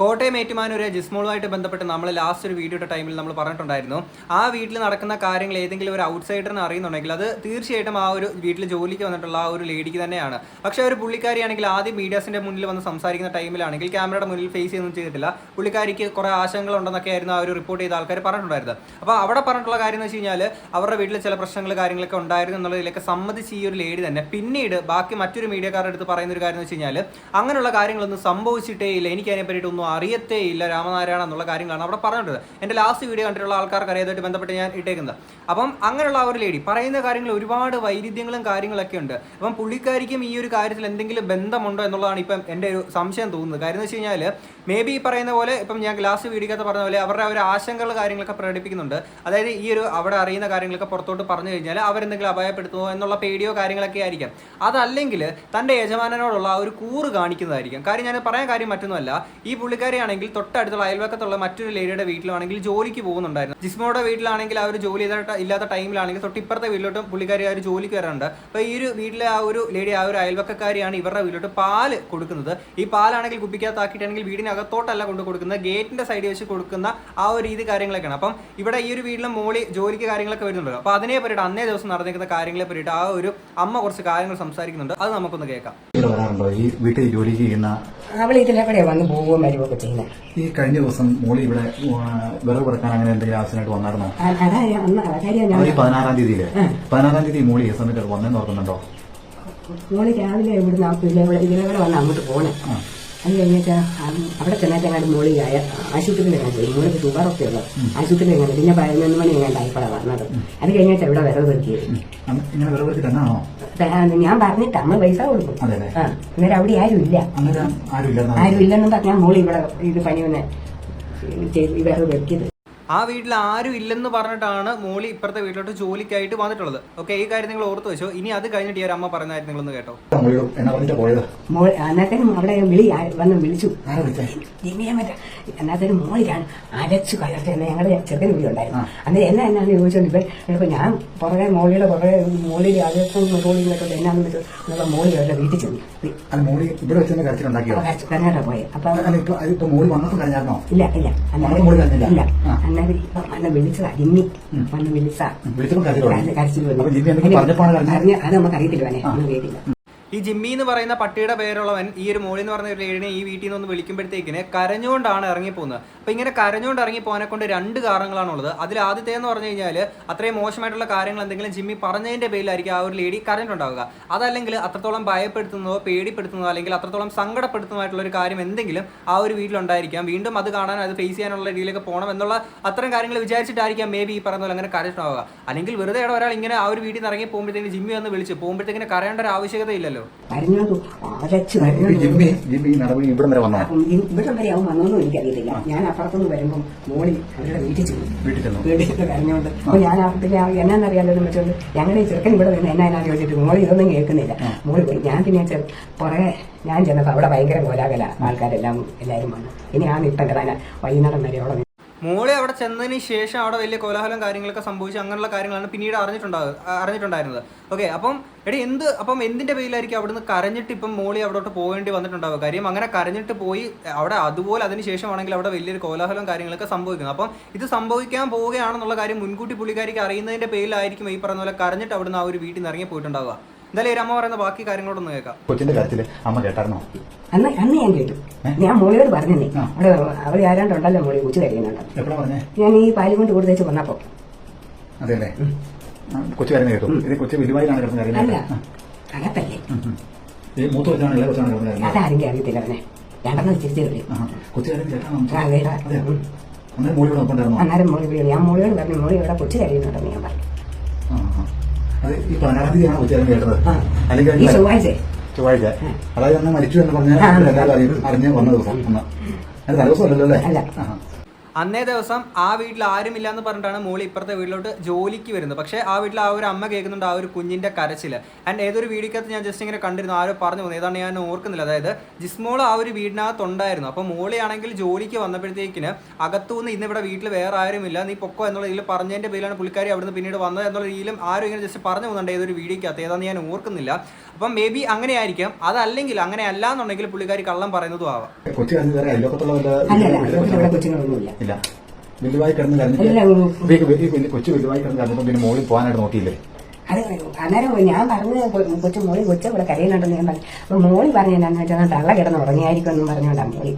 കോട്ടയം ഏറ്റുമാനൂര് ജിസ്മോളുമായിട്ട് ബന്ധപ്പെട്ട് നമ്മൾ ലാസ്റ്റ് ഒരു വീഡിയോ ടൈമിൽ നമ്മൾ പറഞ്ഞിട്ടുണ്ടായിരുന്നു. ആ വീട്ടിൽ നടക്കുന്ന കാര്യങ്ങൾ ഏതെങ്കിലും ഒരു ഔട്ട്സൈഡറിന് അറിയുന്നുണ്ടെങ്കിൽ അത് തീർച്ചയായിട്ടും ആ ഒരു വീട്ടിൽ ജോലിക്ക് വന്നിട്ടുള്ള ആ ഒരു ലേഡിക്ക് തന്നെയാണ്. പക്ഷേ ഒരു പുള്ളിക്കാരിയാണെങ്കിൽ ആദ്യം മീഡിയാസിന്റെ മുന്നിൽ വന്ന് സംസാരിക്കുന്ന ടൈമിലാണെങ്കിൽ ക്യാമറയുടെ മുന്നിൽ ഫേസ് ചെയ്യുന്നൊന്നും ചെയ്തിട്ടില്ല. പുള്ളിക്കാരിക്ക് കുറേ ആശങ്കകൾ ഉണ്ടെന്നൊക്കെ ആയിരുന്നു ആ ഒരു റിപ്പോർട്ട് ചെയ്ത ആൾക്കാർ പറഞ്ഞിട്ടുണ്ടായിരുന്നത്. അപ്പോൾ അവിടെ പറഞ്ഞിട്ടുള്ള കാര്യം എന്ന് വെച്ച് കഴിഞ്ഞാൽ അവരുടെ വീട്ടിൽ ചില പ്രശ്നങ്ങൾ കാര്യങ്ങളൊക്കെ ഉണ്ടായിരുന്നു എന്നുള്ളതിലൊക്കെ സമ്മതിച്ച് ഈ ഒരു ലേഡി തന്നെ. പിന്നീട് ബാക്കി മറ്റൊരു മീഡിയക്കാരുടെ അടുത്ത് പറയുന്ന ഒരു കാര്യം എന്ന് വെച്ച് കഴിഞ്ഞാൽ അങ്ങനെയുള്ള കാര്യങ്ങളൊന്നും സംഭവിച്ചിട്ടേ ഇല്ല. എനിക്കതിനെ പറ്റിയിട്ട് ഒന്നും അറിയത്തേ ഇല്ല രാമനാരായണ എന്നുള്ള കാര്യങ്ങളാണ് അവിടെ പറഞ്ഞിട്ടുള്ളത് എന്റെ ലാസ്റ്റ് വീഡിയോ കണ്ടിട്ടുള്ള ആൾക്കാർക്ക് അറിയാതായിട്ട് ബന്ധപ്പെട്ട് ഞാൻ ഇട്ടേക്കുന്നത്. അപ്പം അങ്ങനെയുള്ള ഒരു ലേഡി പറയുന്ന കാര്യങ്ങൾ ഒരുപാട് വൈരുദ്ധ്യങ്ങളും കാര്യങ്ങളൊക്കെ ഉണ്ട്. അപ്പം പുള്ളിക്കാരിക്കും ഈ ഒരു കാര്യത്തിൽ എന്തെങ്കിലും ബന്ധമുണ്ടോ എന്നുള്ളതാണ് ഇപ്പം എന്റെ ഒരു സംശയം തോന്നുന്നത്. കാര്യം എന്ന് വെച്ച് കഴിഞ്ഞാൽ മേ ബി ഈ പറയുന്ന പോലെ ഇപ്പം ഞാൻ ലാസ്റ്റ് വീഡിയോക്കകത്ത് പറഞ്ഞ പോലെ അവരുടെ ഒരു ആശങ്കകൾ കാര്യങ്ങളൊക്കെ പ്രകടിപ്പിക്കുന്നുണ്ട്. അതായത് ഈ ഒരു അവിടെ അറിയുന്ന കാര്യങ്ങളൊക്കെ പുറത്തോട്ട് പറഞ്ഞു കഴിഞ്ഞാൽ അവരെന്തെങ്കിലും അപായപ്പെടുത്തുമോ എന്നുള്ള പേടിയോ കാര്യങ്ങളൊക്കെ ആയിരിക്കാം. അതല്ലെങ്കിൽ തന്റെ യജമാനനോടുള്ള ആ ഒരു കൂറ് കാണിക്കുന്നതായിരിക്കും. കാര്യം ഞാൻ പറയാൻ കാര്യം മറ്റൊന്നുമല്ല. ഈ പുള്ളിക്കാരിയാണെങ്കിൽ തൊട്ടടുത്തുള്ള അയൽവക്കത്തുള്ള മറ്റൊരു ലേഡിയുടെ വീട്ടിലാണെങ്കിൽ ജോലിക്ക് പോകുന്നുണ്ടായിരുന്നു. ജിസ്മോയുടെ വീട്ടിലാണെങ്കിൽ ആ ഒരു ജോലി ചെയ്ത ഇല്ലാത്ത ടൈമിലാണെങ്കിൽ തൊട്ടിപ്പുറത്തെ വീട്ടിലോട്ടും പുള്ളിക്കാരി ആ ഒരു ജോലിക്ക് വരാറുണ്ട്. അപ്പോൾ ഈ ഒരു വീട്ടിലെ ആ ഒരു ലേഡി ആ ഒരു അയൽവക്കക്കാരിയാണ് ഇവരുടെ വീട്ടിലോട്ട് പാൽ കൊടുക്കുന്നത്. ഈ പാലാണെങ്കിൽ കുപ്പിക്കകത്താക്കിയിട്ടാണെങ്കിൽ വീടിനകത്തോട്ടല്ല കൊണ്ട് കൊടുക്കുന്നത് ഗേറ്റിന്റെ സൈഡിൽ വെച്ച് കൊടുക്കുന്ന ആ ഒരു രീതി കാര്യങ്ങളൊക്കെയാണ്. അപ്പം ഇവിടെ ഈ ഒരു വീട്ടിലെ മോളി ജോലിക്ക് കാര്യങ്ങളൊക്കെ വരുന്നുണ്ടല്ലോ. അപ്പോൾ അതിനെ പറ്റിയിട്ട് അന്നേ ദിവസം നടന്നിരിക്കുന്ന കാര്യങ്ങളെ പറ്റിയിട്ട് ആ ഒരു അമ്മ കുറച്ച് കാര്യങ്ങൾ സംസാരിക്കുന്നുണ്ട്. അത് നമുക്കൊന്ന് കേൾക്കാം. ഇവിടെ വരാറുണ്ടോ? ഈ വീട്ടിൽ ജോലിക്ക് ചെയ്യുന്ന അവൾ ഇതിലെ കൂടെ വന്ന് പോവുകയും വരുവൊക്കെ ചെയ്യുന്നത് ഈ കഴിഞ്ഞ ദിവസം മോളി ഇവിടെ വിറക് പറക്കാൻ അങ്ങനെ എന്തെങ്കിലും ആവശ്യമായിട്ട് വന്നായിരുന്നോ? അത് ഈ പതിനാറാം തീയതിയിൽ പതിനാറാം തീയതി മോളി ഈ സമയത്ത് വന്നെന്ന് ഓർക്കുന്നുണ്ടോ? മോളി രാവിലെ ഇവിടെ ഇതിലെ കൂടെ വന്ന് അങ്ങോട്ട് പോണേ അത് കഴിഞ്ഞിട്ട് അവിടെ ചെന്നിട്ട് എങ്ങാണ്ട് മോളി ആയ ആശുപത്രിയിൽ എങ്ങാണ്ട് പോയി. മോളിക്ക് ഷുഗറൊക്കെ ഉള്ളത് ആശുപത്രിയിൽ എങ്ങാണ്ട് പിന്നെ പതിനൊന്ന് മണി എങ്ങാണ്ട് ആയിപ്പോഴാണ് വന്നത്. അത് കഴിഞ്ഞിട്ട് ഇവിടെ വിറവ് തന്നെയാണോ ഞാൻ പറഞ്ഞിട്ട് അമ്മ പൈസ കൊടുക്കും അന്നേരം അവിടെ ആരും ഇല്ല. ആരും ഇല്ലെന്നും പറഞ്ഞാൽ മോളി ഇവിടെ ഇത് പണി വന്ന് വിറവ് പെറുക്കിയത്. ആ വീട്ടിൽ ആരും ഇല്ലെന്ന് പറഞ്ഞിട്ടാണ് മോളി ഇപ്പുറത്തെ വീട്ടിലോട്ട് ജോലിക്കായിട്ട് വന്നിട്ടുള്ളത്. ഓക്കെ ഈ കാര്യം നിങ്ങൾ ഓർത്ത് വെച്ചോ. ഇനി അത് കഴിഞ്ഞിട്ട് ഈ ഒരു അമ്മ പറയുന്ന കാര്യം നിങ്ങളൊന്ന് കേട്ടോ. അന്നത്തേനും അവിടെ വിളി ആ- വന്ന് വിളിച്ചു. അന്നത്തേനും മോളിലാണ് എന്നെ ഞങ്ങളുടെ ചെറുക്കൻ ഇവിടെ ഉണ്ടായിരുന്നു. അന്ന് എന്നെ എന്നാന്ന് ചോദിച്ചോണ്ട് ഇപ്പൊ ഞാൻ പുറകെ മോളിയുടെ പുറകെ എന്നാന്ന് എന്നുള്ള മോളി അവരുടെ വീട്ടിൽ ചെന്നു. മോളി ഇവിടെ വെച്ച് കരച്ചിലുണ്ടാക്കിയോ അപ്പൊ വന്നപ്പോ ഇല്ല ഇല്ല? ഇല്ല. വന്ന് വിളിച്ചതാ ജിമ്മി വന്ന് വിളിച്ചാ. കരച്ചിൽ വന്നു. അത് നമുക്ക് അറിയത്തില്ല വേണേ ഒന്നും കേട്ടില്ല ഈ ജിമ്മി എന്ന് പറയുന്ന പട്ടിയുടെ പേരുള്ളവൻ ഈ ഒരു മോളി എന്ന് പറയുന്ന ഒരു ലേഡിനെ ഈ വീട്ടിൽ നിന്ന് ഒന്ന് വിളിക്കുമ്പോഴത്തേക്കിന് കരഞ്ഞുകൊണ്ടാണ് ഇറങ്ങിപ്പോകുന്നത്. അപ്പൊ ഇങ്ങനെ കരഞ്ഞുകൊണ്ട് ഇറങ്ങി പോകാനെ കൊണ്ട് രണ്ട് കാരണങ്ങളാണുള്ളത്. അതിൽ ആദ്യത്തെ എന്ന് പറഞ്ഞു കഴിഞ്ഞാൽ അത്രയും മോശമായിട്ടുള്ള കാര്യങ്ങൾ എന്തെങ്കിലും ജിമ്മി പറഞ്ഞതിന്റെ പേരിലായിരിക്കും ആ ഒരു ലേഡി കരഞ്ഞിട്ടുണ്ടാവുക അതല്ലെങ്കിൽ അത്രത്തോളം ഭയപ്പെടുത്തുന്നതോ പേടിപ്പെടുത്തുന്നതോ അല്ലെങ്കിൽ അത്രത്തോളം സങ്കടപ്പെടുത്തുന്നതായിട്ടുള്ള ഒരു കാര്യം എന്തെങ്കിലും ആ ഒരു വീട്ടിലുണ്ടായിരിക്കാം. വീണ്ടും അത് കാണാൻ അത് ഫേസ് ചെയ്യാനുള്ള രീതിയിലേക്ക് പോകണം എന്നുള്ള അത്തരം കാര്യങ്ങൾ വിചാരിച്ചിട്ടായിരിക്കാം മേ ബി ഈ പറഞ്ഞ പോലെ അങ്ങനെ കരഞ്ഞിട്ടുണ്ടാവുക. അല്ലെങ്കിൽ വെറുതെ ഒരാൾ ഇങ്ങനെ ആ ഒരു വീട്ടിൽ നിന്ന് ഇറങ്ങി പോകുമ്പോഴത്തേക്ക് ജിമ്മി വന്ന് വിളിച്ച് പോകുമ്പോഴത്തേക്കിന് കരയേണ്ട ഒരു ആവശ്യകത ഇല്ലല്ലോ കരഞ്ഞോണ്ടു അരച്ചു ജിമ്മി ജിമ്മി നടപടി ഇവിടെ വരെ വന്നോ ഇവിടെ വരെ അവൻ വന്നോന്നും എനിക്കറിയത്തില്ല. ഞാൻ അപ്പുറത്തുനിന്ന് വരുമ്പോൾ മോളിൽ അവരുടെ വീട്ടിൽ ചെന്നു. വീട്ടിൽ ചെന്നു. വീട്ടിൽ കരഞ്ഞോണ്ട്. അപ്പൊ ഞാൻ പിന്നെ ആ എന്നാന്നറിയാലോ എന്ന് വെച്ചോണ്ട് ഞങ്ങളുടെ ചെറുക്കൻ ഇവിടെ വരുന്ന എന്നാ എന്നാ ചോദിച്ചിട്ട് മോളി ഇതൊന്നും കേൾക്കുന്നില്ല. മോളി പോയി. ഞാൻ പിന്നെ ചെറു പുറകെ ഞാൻ ചെന്നപ്പോ അവിടെ ഭയങ്കര കോലാകല ആൾക്കാരെല്ലാം എല്ലാവരും വന്നു. ഇനി ആ നിൽപ്പണ്ട താന വൈകുന്നേരം വരെ അവിടെ മോളെ അവിടെ ചെന്നതിന് ശേഷം അവിടെ വലിയ കോലാഹലം കാര്യങ്ങളൊക്കെ സംഭവിച്ചു അങ്ങനെയുള്ള കാര്യങ്ങളാണ് പിന്നീട് അറിഞ്ഞിട്ടുണ്ടാകുക അറിഞ്ഞിട്ടുണ്ടായിരുന്നത്. ഓക്കെ അപ്പം എടി എന്ത് അപ്പം എന്തിന്റെ പേരിലായിരിക്കും അവിടുന്ന് കരഞ്ഞിട്ട് ഇപ്പം മോളി അവിടോട്ട് പോകേണ്ടി വന്നിട്ടുണ്ടാവുക? കാര്യം അങ്ങനെ കരഞ്ഞിട്ട് പോയി അവിടെ അതുപോലെ അതിന് ശേഷമാണെങ്കിൽ അവിടെ വലിയൊരു കോലാഹലം കാര്യങ്ങളൊക്കെ സംഭവിക്കുന്നത് അപ്പം ഇത് സംഭവിക്കാൻ പോവുകയാണെന്നുള്ള കാര്യം മുൻകൂട്ടി പുള്ളിക്കാരിക്ക് അറിയുന്നതിന്റെ പേരിലായിരിക്കും ഈ പറഞ്ഞ പോലെ കരഞ്ഞിട്ട് അവിടുന്ന് ആ ഒരു വീട്ടിൽ നിന്ന് ഇറങ്ങി പോയിട്ടുണ്ടാവുക എന്തായാലും ഒരു അമ്മ പറയുന്ന ബാക്കി കാര്യങ്ങളോടൊന്ന് കേൾക്കാം. കൊച്ചിന്റെ കാര്യത്തിൽ അമ്മ കേട്ടായിരുന്നോ? അന്ന് അന്ന് ഞാൻ കേട്ടു. ഞാൻ മോളിയോട് പറഞ്ഞേ അവിടെ അവിടെ ആരാണ്ടുണ്ടല്ലോ മോളി കൊച്ചു കഴിയുന്നുണ്ട് എപ്പോഴാ പറഞ്ഞേ? ഞാൻ ഈ പാൽ കൊണ്ട് കൊടുത്തേച്ച് വന്നപ്പോ. അതെല്ലേ കൊച്ചു കരഞ്ഞ കേട്ടു. ഇത് കൊച്ചു കിടന്ന് അല്ല. കരഞ്ഞത് അകത്തല്ലേ? ഉം, ഉം. ഈ മൂത്ത കൊച്ചാണ് ഇളയ കൊച്ചാണ് കിടന്ന് കരഞ്ഞത് അതാരെങ്കിലും അറിയത്തില്ല അവനെ. രണ്ടെണ്ണം വെച്ചിരിച്ചേ ഉള്ളൂ. ആഹാ. കൊച്ചു കരഞ്ഞ് കേട്ടാണോ? ആ, കേട്ടാ. അതെ. അന്നേരം മോളിയോട് നോക്കണ്ടായിരുന്നോ അന്നേരം മോളി വിളി ഞാൻ മോളിയോട് പറഞ്ഞു മോളി ഇവിടെ കൊച്ചു കഴിയുന്നുണ്ടെന്ന് ഞാൻ പറഞ്ഞു. ഈ പതിനാറാം തീയതിയാണ് കൊച്ചു കേട്ടത്. അല്ലെങ്കിൽ ചൊവ്വാഴ്ച. ചൊവ്വാഴ്ച. അതായത് അന്ന് മരിച്ചു എന്ന് പറഞ്ഞാൽ. എല്ലാവരും അറിഞ്ഞ് വന്ന ദിവസം. അന്ന്. അത് തലേദിവസം അല്ലല്ലോ അല്ലേ. അന്നേ ദിവസം ആ വീട്ടിൽ ആരുമില്ല എന്ന് പറഞ്ഞിട്ടാണ് മോളി ഇപ്പുറത്തെ വീട്ടിലോട്ട് ജോലിക്ക് വരുന്നത്. പക്ഷേ ആ വീട്ടിൽ ആ ഒരു അമ്മ കേൾക്കുന്നുണ്ട് ആ ഒരു കുഞ്ഞിന്റെ കരച്ചിൽ ആൻഡ് ഏതൊരു വീടിക്കകത്ത് ഞാൻ ജസ്റ്റ് ഇങ്ങനെ കണ്ടിരുന്നു ആരോ പറഞ്ഞു പോകുന്നത് ഏതാണ് ഞാൻ ഓർക്കുന്നില്ല. അതായത് ജിസ്മോൾ ആ ഒരു വീടിനകത്ത് ഉണ്ടായിരുന്നു അപ്പോൾ മോളിയാണെങ്കിൽ ജോലിക്ക് വന്നപ്പോഴത്തേക്കിന് അകത്തുനിന്ന് ഇന്ന് ഇവിടെ വീട്ടിൽ വേറെ ആരുമില്ല നീ പൊക്കോ എന്നുള്ള രീതിയിൽ പറഞ്ഞതിന്റെ പേരിലാണ് പുള്ളിക്കാരി അവിടുന്ന് പിന്നീട് വന്നത് എന്നുള്ള രീതിയിലും ആരും ഇങ്ങനെ ജസ്റ്റ് പറഞ്ഞു പോകുന്നുണ്ട് ഏതൊരു വീഡിയോക്കകത്ത് ഏതാണെന്ന് ഞാൻ ഓർക്കുന്നില്ല. അപ്പം മേ ബി അങ്ങനെ ആയിരിക്കാം അതല്ലെങ്കിൽ അങ്ങനെ അല്ല എന്നുണ്ടെങ്കിൽ പുള്ളിക്കാരി കള്ളം പറയുന്നതും ആവാം. കൊച്ചി വല്ല ഇല്ല. വലുതായി കിടന്ന് കരഞ്ഞിട്ട് എല്ലാം ഇപ്പൊ ഈ വലിയ- വലിയ കൊച്ചു വലുതായി കിടന്ന് കരഞ്ഞപ്പോൾ പിന്നെ മോളിൽ പോകാനായിട്ട് നോക്കിയില്ലേ? അത് അന്നേരം ഞാൻ പറഞ്ഞ് കൊ- കൊച്ചു മോളി കൊച്ചു ഇവിടെ കരയുന്നുണ്ടെന്ന് ഞാൻ പറഞ്ഞു. അപ്പൊ മോളി പറഞ്ഞു എന്നാന്ന് വെച്ചാൽ തള്ള കിടന്ന് ഉറങ്ങിയായിരിക്കും എന്നും പറഞ്ഞോണ്ടാ മോളി.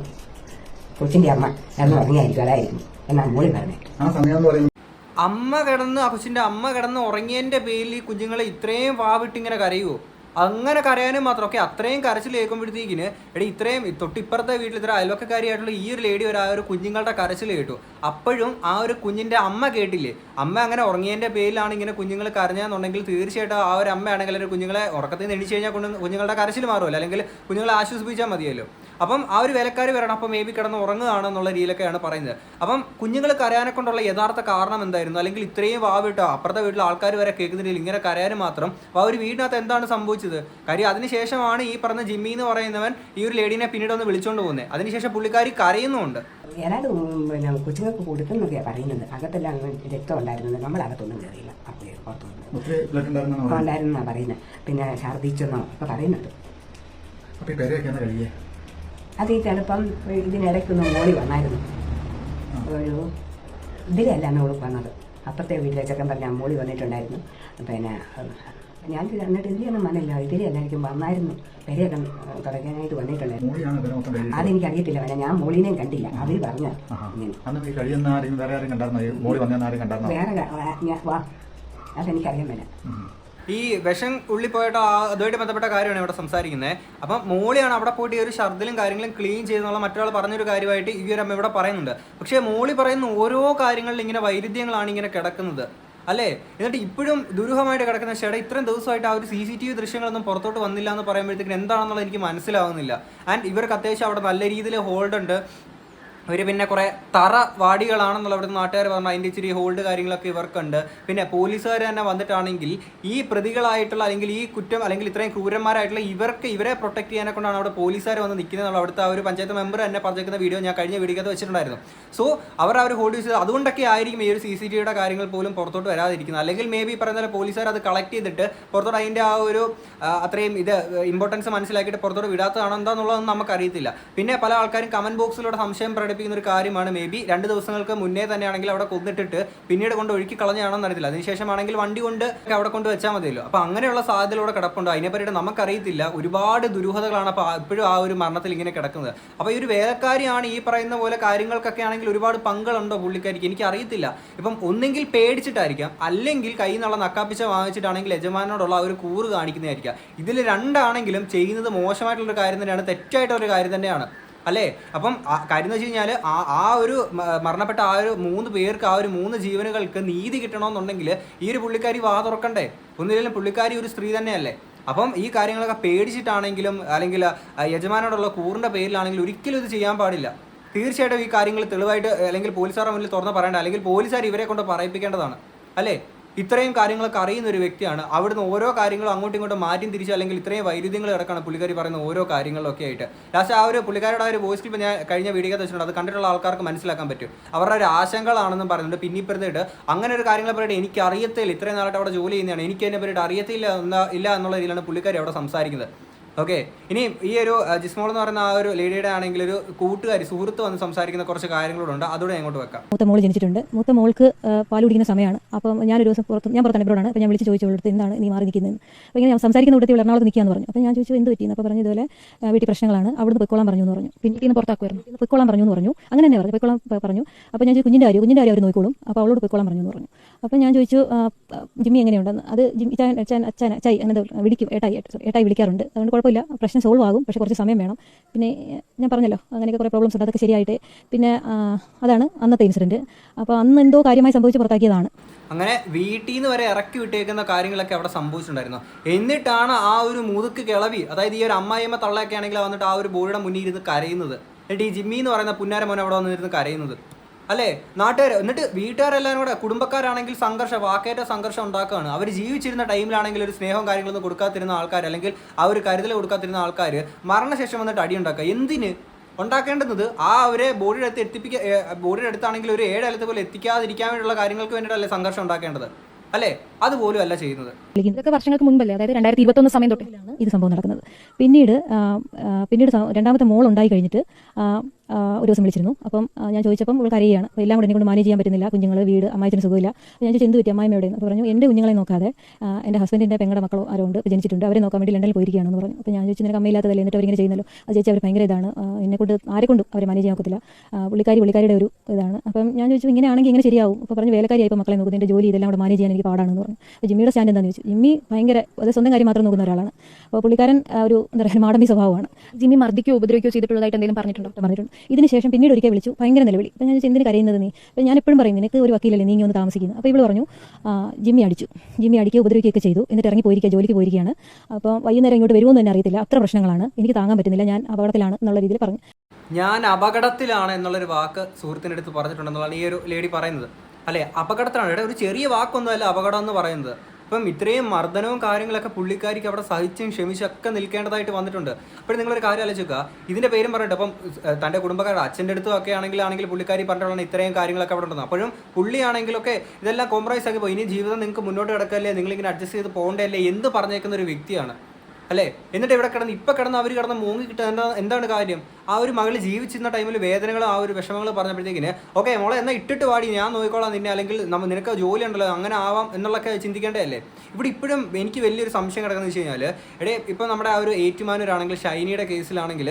കൊച്ചിന്റെ അമ്മ കിടന്ന് ഉറങ്ങിയായിരിക്കും അതായിരിക്കും എന്നാ മോളി പറഞ്ഞേ. ആ സമയം എന്ന് പറയുന്നത് അമ്മ കിടന്ന് ആ കൊച്ചിന്റെ അമ്മ കിടന്ന് ഉറങ്ങിയതിന്റെ പേരിൽ ഈ കുഞ്ഞുങ്ങളെ ഇത്രയും വാവിട്ട് ഇങ്ങനെ കരയുവോ? അങ്ങനെ കരയാനും മാത്രം ഒക്കെ അത്രയും കരച്ചിൽ കേൾക്കുമ്പോഴത്തേക്കിന് എടി ഇത്രയും തൊട്ടിപ്പുറത്തെ വീട്ടിൽ ഇത്ര അയൽവക്കക്കാരിയായിട്ടുള്ള ഈ ഒരു ലേഡി ഒരു ആ ഒരു കുഞ്ഞുങ്ങളുടെ കരച്ചിൽ കേട്ടു. അപ്പോഴും ആ ഒരു കുഞ്ഞിന്റെ അമ്മ കേട്ടില്ലേ? അമ്മ അങ്ങനെ ഉറങ്ങിയതിന്റെ പേരിലാണ് ഇങ്ങനെ കുഞ്ഞുങ്ങൾ കരഞ്ഞെന്നുണ്ടെങ്കിൽ തീർച്ചയായിട്ടും ആ ഒരു അമ്മയാണെങ്കിൽ കുഞ്ഞുങ്ങളെ ഉറക്കത്തിൽ നിന്ന് എണീച്ച് കഴിഞ്ഞാൽ കൊണ്ട് കുഞ്ഞുങ്ങളുടെ കരച്ചിൽ മാറുമല്ലോ. അല്ലെങ്കിൽ കുഞ്ഞുങ്ങളെ ആശ്വസിപ്പിച്ചാൽ മതിയല്ലോ. അപ്പം ആ ഒരു വേലക്കാർ വരണം. അപ്പം മേ ബി കിടന്ന് ഉറങ്ങുകയാണ് എന്നുള്ള രീതിയിലൊക്കെയാണ് പറയുന്നത്. അപ്പം കുഞ്ഞുങ്ങൾ കരയാനെ കൊണ്ടുള്ള യഥാർത്ഥ കാരണം എന്തായിരുന്നു? അല്ലെങ്കിൽ ഇത്രയും വാവിട്ടോ അപ്പുറത്തെ വീട്ടിലെ ആൾക്കാർ വരെ കേൾക്കുന്നില്ല ഇങ്ങനെ കരയാനും മാത്രം അപ്പോൾ ആ ഒരു വീടിനകത്ത് എന്താണ് സംഭവിച്ചത്? കാര്യം അതിനുശേഷമാണ് ഈ പറഞ്ഞ ജിമ്മി എന്ന് പറയുന്നവൻ ഈ ഒരു ലേഡീനെ പിന്നീട് ഒന്ന് വിളിച്ചുകൊണ്ട് പോകുന്നത് അതിനുശേഷം പുള്ളിക്കാരി കരയുന്നുമുണ്ട്. ഏതാണ്ട് പിന്നെ കൊച്ചുങ്ങൾക്ക് കൊടുക്കുന്നൊക്കെയാണ് പറയുന്നത് അകത്തെല്ലാം രക്തം ഉണ്ടായിരുന്നത് നമ്മൾ അകത്തൊന്നും കയറിയില്ല അപ്പോൾ പുറത്തു ഉണ്ടായിരുന്നാണ് ഉണ്ടായിരുന്നാ പറയുന്നത്. പിന്നെ ഛർദ്ദിച്ചെന്നോ ഒക്കെ പറയുന്നുണ്ട്. അപ്പൊ ഈ പെരയൊക്കെ കഴിയേ അത് ഈ ചിലപ്പം ഇതിനിടയ്ക്കൊന്ന് ഓടി വന്നായിരുന്നു. ഒരു ഇതിലല്ല നമ്മൾ വന്നത്. അപ്പുറത്തെ വീട്ടിലെ ചെക്കൻ പറഞ്ഞ മോളി വന്നിട്ടുണ്ടായിരുന്നു. പിന്നെ ഞാൻ എന്നിട്ട് ഇതിലൊന്നും വന്നില്ല. ഇതിലെല്ലായിരിക്കും വന്നായിരുന്നു. പെരയൊക്കെ തുടങ്ങാനായിട്ട് വന്നിട്ടുണ്ടായിരുന്നു. അതെനിക്ക് അറിയത്തില്ല. പിന്നെ ഞാൻ മോളിനെയും കണ്ടില്ല. അവർ പറഞ്ഞു വേറെ അതെനിക്കറിയാൻ ഉം. ഈ വിഷം ഉള്ളി പോയിട്ട് ആ- അതുമായിട്ട് ബന്ധപ്പെട്ട കാര്യമാണ് ഇവിടെ സംസാരിക്കുന്നത്. അപ്പം മോളിയാണ് അവിടെ പോയിട്ട് ഈ ഒരു ഷർദിലും കാര്യങ്ങളും ക്ലീൻ ചെയ്തെന്നുള്ള മറ്റൊരാൾ പറഞ്ഞൊരു കാര്യമായിട്ട് ഈ ഒരു അമ്മ ഇവിടെ പറയുന്നുണ്ട്. പക്ഷേ മോളി പറയുന്ന ഓരോ കാര്യങ്ങളിൽ ഇങ്ങനെ വൈരുദ്ധ്യങ്ങളാണ് ഇങ്ങനെ കിടക്കുന്നത്. അല്ലേ? എന്നിട്ട് ഇപ്പോഴും ദുരൂഹമായിട്ട് കിടക്കുന്ന ചേട്ടാ ഇത്രയും ദിവസമായിട്ട് ആ ഒരു സി സി ടി വി ദൃശ്യങ്ങളൊന്നും പുറത്തോട്ട് വന്നില്ല എന്ന് പറയുമ്പോഴത്തേക്കും എന്താണെന്നുള്ളത് എനിക്ക് മനസ്സിലാവുന്നില്ല. ആൻഡ് ഇവർക്ക് അത്യാവശ്യം അവിടെ നല്ല രീതിയിൽ ഹോൾഡ് ഉണ്ട്. ഇവർ പിന്നെ കുറേ തറ വാടികളാണെന്നുള്ള അവിടുത്തെ നാട്ടുകാർ പറഞ്ഞു അതിന്റെ ഇച്ചിരി ഹോൾഡ് കാര്യങ്ങളൊക്കെ ഇവർക്കുണ്ട്. പിന്നെ പോലീസുകാർ തന്നെ വന്നിട്ടാണെങ്കിൽ ഈ പ്രതികളായിട്ടുള്ള അല്ലെങ്കിൽ ഈ കുറ്റം അല്ലെങ്കിൽ ഇത്രയും ക്രൂരന്മാരായിട്ടുള്ള ഇവർക്ക് ഇവരെ പ്രൊട്ടക്ട് ചെയ്യാനെ കൊണ്ടാണ് അവിടെ പോലീസുകാർ വന്ന് നിൽക്കുന്നത് അവിടുത്തെ ആ ഒരു പഞ്ചായത്ത് മെമ്പർ തന്നെ പറഞ്ഞിരിക്കുന്ന വീഡിയോ ഞാൻ കഴിഞ്ഞ വീഡിയോക്കകത്ത് വെച്ചിട്ടുണ്ടായിരുന്നു. സോ അവർ അവർ ഹോൾഡ് ചെയ്ത് അതുകൊണ്ടൊക്കെ ആയിരിക്കും ഈ ഒരു സി സി ടിയുടെ കാര്യങ്ങൾ പോലും പുറത്തോട്ട് വരാതിരിക്കുന്നത്. അല്ലെങ്കിൽ മേ ബി പറയുന്ന പോലെ പോലീസുകാർ അത് കളക്ട് ചെയ്തിട്ട് പുറത്തോട്ട് അതിന്റെ ആ ഒരു അത്രയും ഇത് ഇമ്പോർട്ടൻസ് മനസ്സിലാക്കിയിട്ട് പുറത്തോട്ട് വിടാത്തതാണോ എന്താണെന്നുള്ളതൊന്നും നമുക്കറിയത്തില്ല. പിന്നെ പല ആൾക്കാരും കമന്റ് ബോക്സിലൂടെ സംശയം പ്രകടിപ്പിക്കുന്ന ഒരു കാര്യമാണ്. മേ ബി രണ്ട് ദിവസങ്ങൾക്ക് മുന്നേ തന്നെയാണെങ്കിൽ അവിടെ കൊന്നിട്ടിട്ട് പിന്നീട് കൊണ്ട് ഒഴുക്കി കളഞ്ഞാണെന്ന് അറിയത്തില്ല. അതിനുശേഷമാണെങ്കിൽ വണ്ടി കൊണ്ട് അവിടെ കൊണ്ട് വെച്ചാൽ മതിയല്ലോ. അപ്പോൾ അങ്ങനെയുള്ള സാധ്യതയിലൂടെ കിടപ്പുണ്ടോ. അതിനെപ്പറ്റിയിട്ട് നമുക്കറിയത്തില്ല. ഒരുപാട് ദുരൂഹതകളാണ് അപ്പോൾ ഇപ്പോഴും ആ ഒരു മരണത്തിൽ ഇങ്ങനെ കിടക്കുന്നത്. അപ്പോൾ ഈ ഒരു വേലക്കാരിയാണ് ഈ പറയുന്ന പോലെ കാര്യങ്ങൾക്കൊക്കെ ആണെങ്കിൽ ഒരുപാട് പങ്കുകളുണ്ടോ പുള്ളിക്കാരിക്ക്? എനിക്ക് അറിയത്തില്ല ഇപ്പം ഒന്നെങ്കിൽ പേടിച്ചിട്ടായിരിക്കാം. അല്ലെങ്കിൽ കയ്യിൽ നിന്നുള്ള നക്കാപ്പിച്ച വാങ്ങിച്ചിട്ടാണെങ്കിൽ യജമാനോടുള്ള ആ ഒരു കൂറ് കാണിക്കുന്നതായിരിക്കാം. ഇതിൽ രണ്ടാണെങ്കിലും ചെയ്യുന്നത് മോശമായിട്ടുള്ളൊരു കാര്യം തന്നെയാണ്. തെറ്റായിട്ടൊരു കാര്യം തന്നെയാണ്. അല്ലേ? അപ്പം കാര്യം എന്ന് വെച്ച് കഴിഞ്ഞാൽ ആ ഒരു മരണപ്പെട്ട ആ ഒരു മൂന്ന് പേർക്ക് ആ ഒരു മൂന്ന് ജീവനുകൾക്ക് നീതി കിട്ടണമെന്നുണ്ടെങ്കിൽ ഈ ഒരു പുള്ളിക്കാരി വാ തുറക്കണ്ടേ? ഒന്നില്ലെങ്കിലും പുള്ളിക്കാരി ഒരു സ്ത്രീ തന്നെയല്ലേ? അപ്പം ഈ കാര്യങ്ങളൊക്കെ പേടിച്ചിട്ടാണെങ്കിലും അല്ലെങ്കിൽ യജമാനോടുള്ള കൂറിന്റെ പേരിലാണെങ്കിലും ഒരിക്കലും ഇത് ചെയ്യാൻ പാടില്ല. തീർച്ചയായിട്ടും ഈ കാര്യങ്ങൾ തെളിവായിട്ട് അല്ലെങ്കിൽ പോലീസുകാരുടെ മുന്നിൽ തുറന്ന് പറയേണ്ട അല്ലെങ്കിൽ പോലീസുകാർ ഇവരെ കൊണ്ട് പറയിപ്പിക്കേണ്ടതാണ്. അല്ലേ? ഇത്രയും കാര്യങ്ങളൊക്കെ അറിയുന്ന ഒരു വ്യക്തിയാണ്. അവിടുന്ന് ഓരോ കാര്യങ്ങളും അങ്ങോട്ടും ഇങ്ങോട്ടും മാറ്റി തിരിച്ച് അല്ലെങ്കിൽ ഇത്രയും വൈരുദ്ധ്യങ്ങൾ കിടക്കാണ് പുള്ളിക്കാരി പറയുന്ന ഓരോ കാര്യങ്ങളിലൊക്കെ ആയിട്ട്. ലാസ്റ്റ് ആ ഒരു പുള്ളിക്കാരുടെ ആ ഒരു വോയിസ് ക്ലിപ്പ് ഞാൻ കഴിഞ്ഞ വീഡിയോ വെച്ചിട്ടുണ്ട്. അത് കണ്ടിട്ടുള്ള ആൾക്കാർക്ക് മനസ്സിലാക്കാൻ പറ്റും. അവരുടെ ഒരു ആശങ്കകളാണെന്നും പറയുന്നുണ്ട് പിന്നെ ഇപ്പുറത്തേട്ട് അങ്ങനെ ഒരു കാര്യങ്ങളെ പറ്റിയിട്ട് എനിക്ക് അറിയത്തില്ല. ഇത്രയും നാളായിട്ട് അവിടെ ജോലി ചെയ്യുന്നതാണ്. എനിക്ക് അതിനെ പറ്റിയിട്ട് അറിയത്തില്ല ഇല്ല എന്നുള്ള രീതിയിലാണ് പുള്ളിക്കാരി അവിടെ സംസാരിക്കുന്നത്. ഓക്കെ ഇനി ഈ ഒരു ജിസ്മോൾ എന്ന് പറയുന്ന ആ ഒരു ലേഡിയുടെ ആണെങ്കിൽ ഒരു കൂട്ടുകാരി സുഹൃത്ത് വന്ന് സംസാരിക്കുന്ന കുറച്ച് കാര്യങ്ങളോടുണ്ട് അതോടെ അങ്ങോട്ട് വെക്കാം. മൂത്ത മോൾ ജനിച്ചിട്ടുണ്ട്. മൂത്ത മോൾക്ക് പാൽ കുടിക്കുന്ന സമയമാണ്. അപ്പം ഞാനൊരു ദിവസം പുറത്ത് ഞാൻ പുറത്താണ് ഇവിടെയാണ്. അപ്പോൾ ഞാൻ വിളിച്ച് ചോദിച്ചു അവളുടെ എന്താണ്? നീ മാറി നിൽക്കുന്നത് അപ്പോൾ ഇങ്ങനെ സംസാരിക്കുന്ന കൂട്ടത്തിൽ എറണാകുളത്ത് നിൽക്കാന്ന് പറഞ്ഞു. അപ്പോൾ ഞാൻ ചോദിച്ചു എന്ത് പറ്റിയെന്ന് അപ്പോൾ പറഞ്ഞു ഇതുപോലെ വീട്ടിൽ പ്രശ്നങ്ങളാണ്. അവിടുന്ന് പൊയ്ക്കോളാൻ പറഞ്ഞു എന്ന് പറഞ്ഞു. പിന്നെ ഇന്ന് പുറത്താക്കുമായിരുന്നു. ഇന്ന് പൊയ്ക്കോളാൻ പറഞ്ഞു എന്ന് പറഞ്ഞു. അങ്ങനെ തന്നെ പറഞ്ഞു. പൊയ്ക്കോളാൻ പറഞ്ഞു. അപ്പോൾ ഞാൻ കുഞ്ഞിന്റെ കാര്യം കുഞ്ഞിന്റെ കാര്യം അവർ നോക്കിക്കോളും. അപ്പോൾ അവളോട് പൊയ്ക്കോളാൻ പറഞ്ഞു എന്ന് പറഞ്ഞു. അപ്പോൾ ഞാൻ ചോദിച്ചു ജിമ്മി എങ്ങനെയുണ്ടെന്ന് അത് ജിമ്മി അച്ഛൻ അച്ഛൻ ചായ് അങ്ങനെ വിളിക്കും ഏട്ടായി സോറി ഏട്ടായി വിളിക്കാറുണ്ട്. അതുകൊണ്ട് കുഴപ്പമില്ല. പ്രശ്നം സോൾവ് ആകും. പക്ഷേ കുറച്ച് സമയം വേണം. പിന്നെ ഞാൻ പറഞ്ഞല്ലോ അങ്ങനെയൊക്കെ കുറേ പ്രോബ്ലംസ് ഉണ്ട്. അതൊക്കെ ശരിയായിട്ട്. പിന്നെ അതാണ് അന്നത്തെ ഇൻസിഡന്റ് അപ്പോൾ അന്ന് എന്തോ കാര്യമായി സംഭവിച്ച് പുറത്താക്കിയതാണ്. അങ്ങനെ വീട്ടിൽ നിന്ന് വരെ ഇറക്കി വിട്ടേക്കുന്ന കാര്യങ്ങളൊക്കെ അവിടെ സംഭവിച്ചിട്ടുണ്ടായിരുന്നു. എന്നിട്ടാണ് ആ ഒരു മുതുക്ക് കിളവി അതായത് ഈ ഒരു അമ്മായിയമ്മ തള്ളയൊക്കെ ആണെങ്കിൽ വന്നിട്ട് ആ ഒരു ബോർഡിയുടെ മുന്നിൽ ഇരുന്ന് കരയുന്നത്. എന്നിട്ട് ഈ ജിമ്മി എന്ന് പറയുന്ന പുന്നാരമോൻ അവിടെ വന്നിരുന്ന് കരയുന്നത്. അല്ലേ? നാട്ടുകാർ എന്നിട്ട് വീട്ടുകാരെല്ലാവരും കൂടെ കുടുംബക്കാരാണെങ്കിൽ സംഘർഷം വാക്കേറ്റ സംഘർഷം ഉണ്ടാക്കുകയാണ് അവർ ജീവിച്ചിരുന്ന ടൈമിലാണെങ്കിൽ ഒരു സ്നേഹവും കാര്യങ്ങളൊന്നും കൊടുക്കാതിരുന്ന ആൾക്കാർ അല്ലെങ്കിൽ ആ ഒരു കരുതൽ കൊടുക്കാതിരുന്ന ആൾക്കാർ മരണശേഷം വന്നിട്ട് അടി ഉണ്ടാക്കുക. എന്തിന്? ഉണ്ടാക്കേണ്ടുന്നത് ആ അവരെ ബോഡിയുടെ അടുത്ത് എത്തിപ്പിക്ക ബോഡിയുടെ അടുത്താണെങ്കിൽ ഒരു ഏഴ് അലത്ത് പോലെ എത്തിക്കാതിരിക്കാൻ വേണ്ടിയുള്ള കാര്യങ്ങൾക്ക് വേണ്ടിയിട്ടല്ലേ സംഘർഷം ഉണ്ടാക്കേണ്ടത്? അല്ലേ? അതുപോലും അല്ല ചെയ്യുന്നത്. ഇതൊക്കെ വർഷങ്ങൾക്ക് മുൻപല്ലേ? അതായത് രണ്ടായിരത്തി ഇരുപത്തൊന്ന് സമയം തൊട്ടിലാണ് ഇത് സംഭവം നടക്കുന്നത്. പിന്നീട് പിന്നീട് രണ്ടാമത്തെ മോൾ ഉണ്ടായി കഴിഞ്ഞിട്ട് ഒരു ദിവസം വിളിച്ചിരുന്നു. അപ്പം ഞാൻ ചോദിച്ചപ്പം ഇവൾ കരയാണ് എല്ലാം കൂടെ എന്നെ കൊണ്ട് മാനേജ് ചെയ്യാൻ പറ്റുന്നില്ല. കുഞ്ഞുങ്ങൾ വീട് അമ്മായത്തിന് സുഖമില്ല. ഞാൻ ചോദിച്ചു എന്ത് പറ്റി അമ്മായിമ്മ എവിടെയെന്ന് പറഞ്ഞു എന്റെ കുഞ്ഞുങ്ങളെ നോക്കാതെ എന്റെ ഹസ്ബൻഡിന്റെ പെങ്ങളുടെ മക്കളോ ആരോ ഉണ്ട് ജനിച്ചിട്ടുണ്ട്. അവരെ നോക്കാൻ വേണ്ടി ലണ്ടനിൽ പോയിരിക്കുകയാണെന്ന് പറഞ്ഞു. അപ്പോൾ ഞാൻ ചോദിച്ചു നിനക്ക് അമ്മയില്ലാത്തതല്ലേ? എന്നിട്ട് അവരിങ്ങനെ ചെയ്യുന്നല്ലോ? അത് ചേച്ചി അവർ ഭയങ്കര ഇതാണ്. എന്നെ കൊണ്ട് ആരെ കൊണ്ടും അവരെ മാനേജ് ചെയ്യാൻ ഒക്കത്തില്ല. പുള്ളിക്കാരി പുള്ളിക്കാരിയുടെ ഒരു ഇതാണ്. അപ്പം ഞാൻ ചോദിച്ചു ഇങ്ങനെയാണെങ്കിൽ ഇങ്ങനെ ശരിയാവും. അപ്പോൾ പറഞ്ഞു വേലക്കാരിയായി ഇപ്പോൾ മക്കളെ നോക്കുന്നത് എന്റെ ജോലി ഇതെല്ലാം കൂടെ മാനേജ് ചെയ്യാൻ എനിക്ക് പാടാണെന്ന് പറഞ്ഞു. അപ്പോൾ ജിമ്മിയുടെ സ്റ്റാൻഡ് എന്താണെന്ന് ചോദിച്ചു. ജിമ്മി ഭയങ്കര അത് സ്വന്തം കാര്യം മാത്രം നോക്കുന്ന ഒരാളാണ്. അപ്പോൾ പുള്ളിക്കാരൻ ഒരു എന്താ പറയുക മാടമ്പി സ്വഭാവമാണ്. ജിമ്മി മർദ്ദിക്കുകയോ ഉപദ്രവിക്കോ ചെയ്തിട്ടുള്ളതായിട്ട് എന്തെങ്കിലും പറഞ്ഞിട്ടുണ്ടോ? പറഞ്ഞിട്ടുണ്ട്. ഇതിന് ശേഷം പിന്നീട് ഒരിക്കൽ വിളിച്ചു. ഭയങ്കര നിലവിളി. അപ്പോൾ ഞാൻ എന്തിന് കരയുന്നത് നീ? അപ്പോൾ ഞാൻ എപ്പോഴും പറയും നിനക്ക് ഒരു വക്കീലല്ലേ നീ ഒന്ന് താമസിക്കുന്നു അപ്പോൾ ഇവൾ പറഞ്ഞു ജിമ്മി അടിച്ചു. ജിമ്മി അടിക്കുക ഉപദ്രവിക്കുകയൊക്കെ ചെയ്തു. എന്നിട്ട് ഇറങ്ങി പോയിരിക്കുക ജോലിക്ക് പോയിരിക്കുകയാണ്. അപ്പോൾ വൈകുന്നേരം ഇങ്ങോട്ട് വരുമോ എന്ന് തന്നെ അറിയത്തില്ല. അത്ര പ്രശ്നങ്ങളാണ്. എനിക്ക് താങ്ങാൻ പറ്റുന്നില്ല. ഞാൻ അപകടത്തിലാണ് എന്നുള്ള രീതിയിൽ പറഞ്ഞു. ഞാൻ അപകടത്തിലാണ് എന്നുള്ളൊരു വാക്ക് സുഹൃത്തിന്റെ അടുത്ത് പറഞ്ഞിട്ടുണ്ടെന്നുള്ളതാണ് ഈ ഒരു ലേഡി പറയുന്നത്. അല്ലെ? അപകടത്തിലാണ്. ഇവിടെ ഒരു ചെറിയ വാക്കൊന്നുമല്ല അപകടം എന്ന് പറയുന്നത്. അപ്പം ഇത്രയും മർദ്ദനവും കാര്യങ്ങളൊക്കെ പുള്ളിക്കാരിക്ക് അവിടെ സഹിച്ചും ക്ഷമിച്ചൊക്കെ നിൽക്കേണ്ടതായിട്ട് വന്നിട്ടുണ്ട്. അപ്പോൾ നിങ്ങളൊരു കാര്യം ആലോചിക്കുക ഇതിന്റെ പേരും പറഞ്ഞിട്ട് അപ്പം തന്റെ കുടുംബക്കാരുടെ അച്ഛന്റെ അടുത്തും ഒക്കെ ആണെങ്കിൽ ആണെങ്കിൽ പുള്ളിക്കാരി പറഞ്ഞിട്ടുള്ള ഇത്രയും കാര്യങ്ങളൊക്കെ അവിടെ ഉണ്ടെന്ന്. അപ്പോഴും പുള്ളിയാണെങ്കിലൊക്കെ ഇതെല്ലാം കോംപ്രമൈസ് ആക്കി പോയി. ഇനി ജീവിതം നിങ്ങൾക്ക് മുന്നോട്ട് കിടക്കല്ലേ? നിങ്ങളിങ്ങനെ അഡ്ജസ്റ്റ് ചെയ്ത് പോകേണ്ടല്ലേ? എന്ത് പറഞ്ഞേക്കുന്ന ഒരു വ്യക്തിയാണ്. അല്ലേ? എന്നിട്ട് ഇവിടെ കിടന്ന് ഇപ്പൊ കിടന്ന് അവർ കിടന്ന് മൂങ്ങി കിട്ടുക എന്താ എന്താണ് കാര്യം? ആ ഒരു മകൾ ജീവിച്ചിരുന്ന ടൈമിൽ വേദനകളും ആ ഒരു വിഷമങ്ങൾ പറഞ്ഞപ്പോഴത്തേക്കിന് ഓക്കെ മോളെ എന്നാ ഇട്ടിട്ട് പാടി ഞാൻ നോക്കിക്കോളാം നിന്നെ അല്ലെങ്കിൽ നമ്മൾ നിനക്ക് ജോലി ഉണ്ടല്ലോ അങ്ങനെ ആവാം എന്നുള്ളൊക്കെ ചിന്തിക്കേണ്ടതല്ലേ? ഇവിടെ ഇപ്പോഴും എനിക്ക് വലിയൊരു സംശയം കിടക്കുന്നത് വെച്ച് കഴിഞ്ഞാൽ എടേ ഇപ്പം നമ്മുടെ ആ ഒരു ഏറ്റുമാനൂരാണെങ്കിൽ ഷൈനിയുടെ കേസിലാണെങ്കിൽ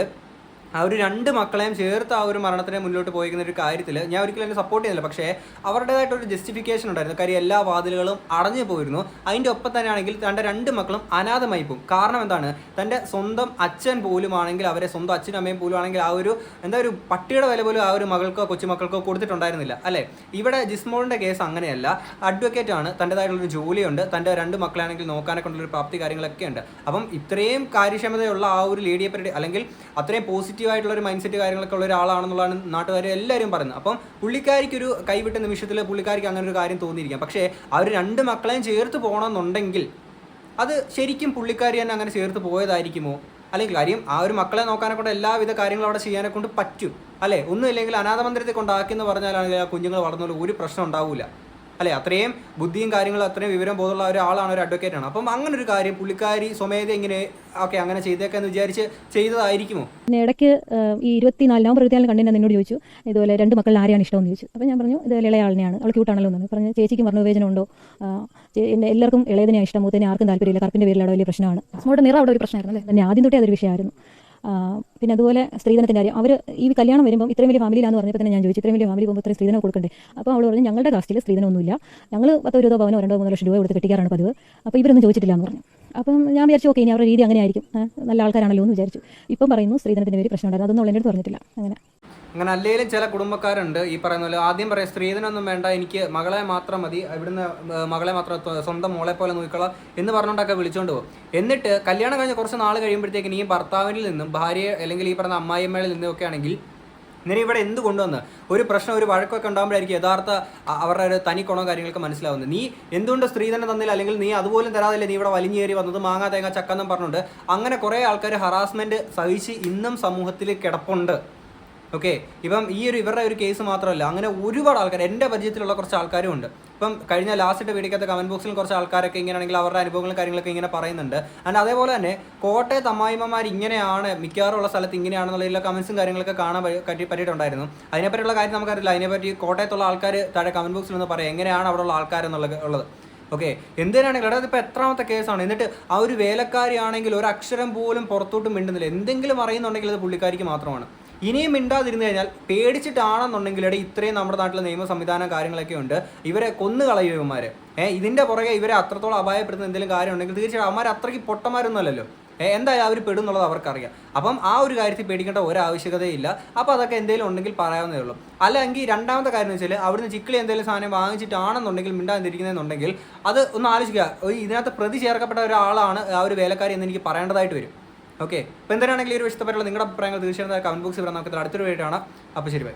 ആ ഒരു രണ്ട് മക്കളെയും ചേർത്ത് ആ ഒരു മരണത്തിനെ മുന്നോട്ട് പോയിരിക്കുന്ന ഒരു കാര്യത്തിൽ ഞാൻ ഒരിക്കലും എന്നെ സപ്പോർട്ട് ചെയ്യുന്നില്ല. പക്ഷേ അവരുടേതായിട്ടൊരു ജസ്റ്റിഫിക്കേഷൻ ഉണ്ടായിരുന്നു. കാര്യം എല്ലാ വാതിലുകളും അടഞ്ഞു പോയിരുന്നു. അതിന്റെ ഒപ്പം തന്നെയാണെങ്കിൽ തന്റെ രണ്ട് മക്കളും അനാഥമായി പോകും കാരണം എന്താണ്? തന്റെ സ്വന്തം അച്ഛൻ പോലും ആണെങ്കിൽ അവരെ സ്വന്തം അച്ഛനും അമ്മയും പോലും ആണെങ്കിൽ ആ ഒരു എന്താ ഒരു പട്ടിയുടെ വില പോലും ആ ഒരു മകൾക്കോ കൊച്ചുമക്കൾക്കോ കൊടുത്തിട്ടുണ്ടായിരുന്നില്ല. അല്ലേ? ഇവിടെ ജിസ്മോളിന്റെ കേസ് അങ്ങനെയല്ല. അഡ്വക്കേറ്റ് ആണ്. തന്റെതായിട്ടുള്ളൊരു ജോലിയുണ്ട്. തന്റെ രണ്ട് മക്കളാണെങ്കിൽ നോക്കാനൊക്കെ ഉള്ളൊരു പ്രാപ്തി കാര്യങ്ങളൊക്കെ ഉണ്ട് അപ്പം ഇത്രയും കാര്യക്ഷമതയുള്ള ആ ഒരു ലേഡിയെ പറ്റി അല്ലെങ്കിൽ അത്രയും പോസിറ്റീവ് ആയിട്ടുള്ള ഒരു മൈൻഡ് സെറ്റ് കാര്യങ്ങളൊക്കെ ഉള്ള ഒരാളാണെന്നുള്ളതാണ് നാട്ടുകാർ എല്ലാവരും പറയുന്നത്. അപ്പം പുള്ളിക്കാരിക്ക് ഒരു കൈവിട്ട നിമിഷത്തിൽ പുള്ളിക്കാരിക്ക് അങ്ങനെ ഒരു കാര്യം തോന്നിയിരിക്കാം. പക്ഷേ അവർ രണ്ട് മക്കളെയും ചേർത്ത് പോകണമെന്നുണ്ടെങ്കിൽ അത് ശരിക്കും പുള്ളിക്കാരി തന്നെ അങ്ങനെ ചേർത്ത് പോയതായിരിക്കുമോ? അല്ലെങ്കിൽ കാര്യം ആ ഒരു മക്കളെ നോക്കാനെ കൊണ്ട് എല്ലാവിധ കാര്യങ്ങളും അവിടെ ചെയ്യാനെ കൊണ്ട് പറ്റും. അല്ലേ? ഒന്നുമില്ലെങ്കിൽ അനാഥ മന്ദിരത്തെ കൊണ്ടാക്കി എന്ന് പറഞ്ഞാലാണെങ്കിൽ ആ കുഞ്ഞുങ്ങൾ വളർന്നുള്ള ഒരു പ്രശ്നം ഉണ്ടാവില്ല അല്ലെ? അത്രയും ബുദ്ധിയും കാര്യങ്ങളും അത്രയും വിവരം ബോധമുള്ള ഒരാളാണ് ഒരു അഡ്വക്കേറ്റ് ആണ്. അപ്പം അങ്ങനെ ഒരു കാര്യം പുള്ളിക്കാരി സ്വമേധ ഇങ്ങനെ ഓക്കെ അങ്ങനെ ചെയ്തേക്കാന്ന് വിചാരിച്ച് ചെയ്തതായിരിക്കുമോ? ഇടയ്ക്ക് ഈ ഇരുപത്തിനാല് ഇരുപത്തിനാലിന് കണ്ടിട്ട് എന്നോട് ചോദിച്ചു ഇതുപോലെ രണ്ട് മക്കളിൽ ആരെയാണ് ഇഷ്ടമെന്ന്? ചോദിച്ചു. അപ്പോൾ ഞാൻ പറഞ്ഞു ഇത് ഇളയാളിനെയാണ് അവൾ ക്യൂട്ടാണല്ലോ എന്ന് പറഞ്ഞു ചേച്ചിക്ക് പറഞ്ഞു വിവേചനം ഉണ്ടോ? എല്ലാവർക്കും ഇളയതിനെയാണ് ഇഷ്ടം. മൂത്തതിനെ ആർക്കും താല്പര്യമില്ല. കറുപ്പിന്റെ അവിടെ വലിയ പ്രശ്നമാണ്. സ്മോട്ട് നിറ അവിടെ ഒരു പ്രശ്നമായിരുന്നു അല്ലേ? തന്നെ ആദ്യം തൊട്ടേ അതൊരു വിഷയമായിരുന്നു. പിന്നെ അതുപോലെ സ്ത്രീധനത്തിന്റെ കാര്യം. അവർ ഈ കല്യാണം വരുമ്പോൾ ഇത്രയും വലിയ ഫാമിലിയിലാന്ന് പറഞ്ഞപ്പോൾ തന്നെ ഞാൻ ചോദിച്ചു ഇത്രയും വലിയ ഫാമിലി പോകുമ്പോൾ ഇത്രയും സ്ത്രീധനം കൊടുക്കണ്ടേ? അപ്പോൾ അവൾ പറഞ്ഞു ഞങ്ങളുടെ കാസ്റ്റിൽ സ്ത്രീധനമൊന്നുമില്ല. ഞങ്ങൾ പത്തോ ഇരുപതോ പവനോ രണ്ടോ മൂന്നോ ലക്ഷം രൂപ കൊടുത്ത് കെട്ടിക്കാറാണ് പതിവ്. അപ്പോൾ ഇവരൊന്നും ചോദിച്ചിട്ടില്ല എന്ന് പറഞ്ഞു. അപ്പം ഞാൻ വിചാരിച്ചു ഓക്കെ ഇനി അവരുടെ രീതി അങ്ങനെയായിരിക്കും. നല്ല ആൾക്കാരാണല്ലോ എന്ന് വിചാരിച്ചു. ഇപ്പം പറയുന്നു സ്ത്രീധനത്തിന്റെ പേര് പ്രശ്നം അതൊന്നും അവളെന്റെ അടുത്ത് പറഞ്ഞിട്ടില്ല. അങ്ങനെ. അങ്ങനെ അല്ലെങ്കിലും ചില കുടുംബക്കാരുണ്ട്. ഈ പറയുന്ന പോലെ ആദ്യം പറയാം സ്ത്രീധനൊന്നും വേണ്ട എനിക്ക് മകളെ മാത്രം മതി. ഇവിടുന്ന് മകളെ മാത്രം സ്വന്തം മോളെ പോലെ നോക്കിക്കോളാം എന്ന് പറഞ്ഞുകൊണ്ടൊക്കെ വിളിച്ചോണ്ട് പോകും. എന്നിട്ട് കല്യാണം കഴിഞ്ഞ് കുറച്ച് നാൾ കഴിയുമ്പോഴത്തേക്കും ഈ ഭർത്താവിനിൽ നിന്നും ഭാര്യ അല്ലെങ്കിൽ ഈ പറഞ്ഞ അമ്മായിയമ്മയിൽ നിന്നും ഒക്കെ ആണെങ്കിൽ ഇങ്ങനെ ഇവിടെ എന്ത് കൊണ്ടുവന്ന്? ഒരു പ്രശ്നം ഒരു വഴക്കൊക്കെ ഉണ്ടാകുമ്പോഴായിരിക്കും യഥാർത്ഥ അവരുടെ ഒരു തനി ഗുണവും കാര്യങ്ങളൊക്കെ മനസ്സിലാവുന്നത്. നീ എന്തുകൊണ്ട് സ്ത്രീ തന്നെ തന്നില്ല? അല്ലെങ്കിൽ നീ അതുപോലും തരാതില്ല? നീ ഇവിടെ വലിഞ്ഞേറി വന്നത് മാങ്ങാ തേങ്ങ ചക്കന്നും പറഞ്ഞുകൊണ്ട്. അങ്ങനെ കുറേ ആൾക്കാർ ഹറാസ്മെന്റ് സഹിച്ച് ഇന്നും സമൂഹത്തിൽ കിടപ്പുണ്ട്. ഓക്കെ ഇപ്പം ഈ ഒരു ഇവരുടെ ഒരു കേസ് മാത്രമല്ല അങ്ങനെ ഒരുപാട് ആൾക്കാർ എന്റെ പരിചയത്തിലുള്ള കുറച്ച് ആൾക്കാരും ഉണ്ട്. ഇപ്പം കഴിഞ്ഞ ലാസ്റ്റ് വീഡിയോക്കത്തെ കമന്റ് ബോക്സിൽ കുറച്ച് ആൾക്കാരൊക്കെ ഇങ്ങനെയാണെങ്കിൽ അവരുടെ അനുഭവങ്ങളും കാര്യങ്ങളൊക്കെ ഇങ്ങനെ പറയുന്നുണ്ട്. ആൻഡ് അതേപോലെ തന്നെ കോട്ടയത്ത് അമ്മായിമ്മമാർ ഇങ്ങനെയാണ് മിക്കവാറും ഉള്ള സ്ഥലത്ത് ഇങ്ങനെയാണെന്നുള്ള കമന്റ്സും കാര്യങ്ങളൊക്കെ കാണാൻ പറ്റിയിട്ടുണ്ടായിരുന്നു. അതിനെപ്പറ്റിയുള്ള കാര്യം നമുക്കറിയില്ല. അതിനെപ്പറ്റി കോട്ടയത്തുള്ള ആൾക്കാർ താഴെ കമന്റ് ബോക്സിൽ ഒന്ന് പറയാം. എങ്ങനെയാണ് അവിടെ ഉള്ള ആൾക്കാരെന്നുള്ളത് ഉള്ളത്. ഓക്കെ എന്തിനാണെങ്കിലും അതായത് ഇപ്പോൾ എത്രാമത്തെ കേസാണ് എന്നിട്ട് ആ ഒരു വേലക്കാരിയാണെങ്കിൽ ഒരു അക്ഷരം പോലും പുറത്തോട്ട് മിണ്ടുന്നില്ല. എന്തെങ്കിലും അറിയുന്നുണ്ടെങ്കിൽ അത് പുള്ളിക്കാരിക്ക് മാത്രമാണ്. ഇനിയും മിണ്ടാതിരുന്നു കഴിഞ്ഞാൽ പേടിച്ചിട്ടാണെന്നുണ്ടെങ്കിൽ ഇടയിൽ ഇത്രയും നമ്മുടെ നാട്ടിലെ നിയമ സംവിധാനം കാര്യങ്ങളൊക്കെ ഉണ്ട്. ഇവരെ കൊന്നു കളയും ഇവന്മാരെ. ഏഹ് ഇതിന്റെ പുറകെ ഇവരെ അത്രത്തോളം അപായപ്പെടുത്തുന്ന എന്തെങ്കിലും കാര്യം ഉണ്ടെങ്കിൽ തീർച്ചയായും അവന്മാർ അത്രയ്ക്ക് പൊട്ടന്മാരൊന്നുമല്ലല്ലോ. എന്തായാലും അവർ പെടും എന്നുള്ളത് അവർക്കറിയാം. അപ്പം ആ ഒരു കാര്യത്തിൽ പേടിക്കേണ്ട ഒരു ആവശ്യകതയില്ല അപ്പോൾ അതൊക്കെ എന്തെങ്കിലും ഉണ്ടെങ്കിൽ പറയാവുന്നേ ഉള്ളൂ. അല്ലെങ്കിൽ രണ്ടാമത്തെ കാര്യം എന്ന് വെച്ചാൽ അവിടുന്ന് ചിക്കിളി എന്തെങ്കിലും സാധനം വാങ്ങിച്ചിട്ടാണെന്നുണ്ടെങ്കിൽ മിണ്ടാതിരിക്കുന്നതെന്നുണ്ടെങ്കിൽ അത് ഒന്ന് ആലോചിക്കുക. ഇതിനകത്ത് പ്രതി ചേർക്കപ്പെട്ട ഒരാളാണ് ആ ഒരു വേലക്കാരി എന്ന് എനിക്ക് പറയേണ്ടതായിട്ട് വരും. ഓക്കെ. അപ്പോൾ എന്തിനാണെങ്കിലും ഈ ഒരു ഇഷ്ടപ്പെട്ടുള്ള നിങ്ങളുടെ അഭിപ്രായങ്ങൾ തീർച്ചയായും കമന്റ് ബോക്സിൽ പറഞ്ഞാൽ നമുക്ക് അടുത്തൊരു ആണ് അപ്പോൾ ശരി ബൈ.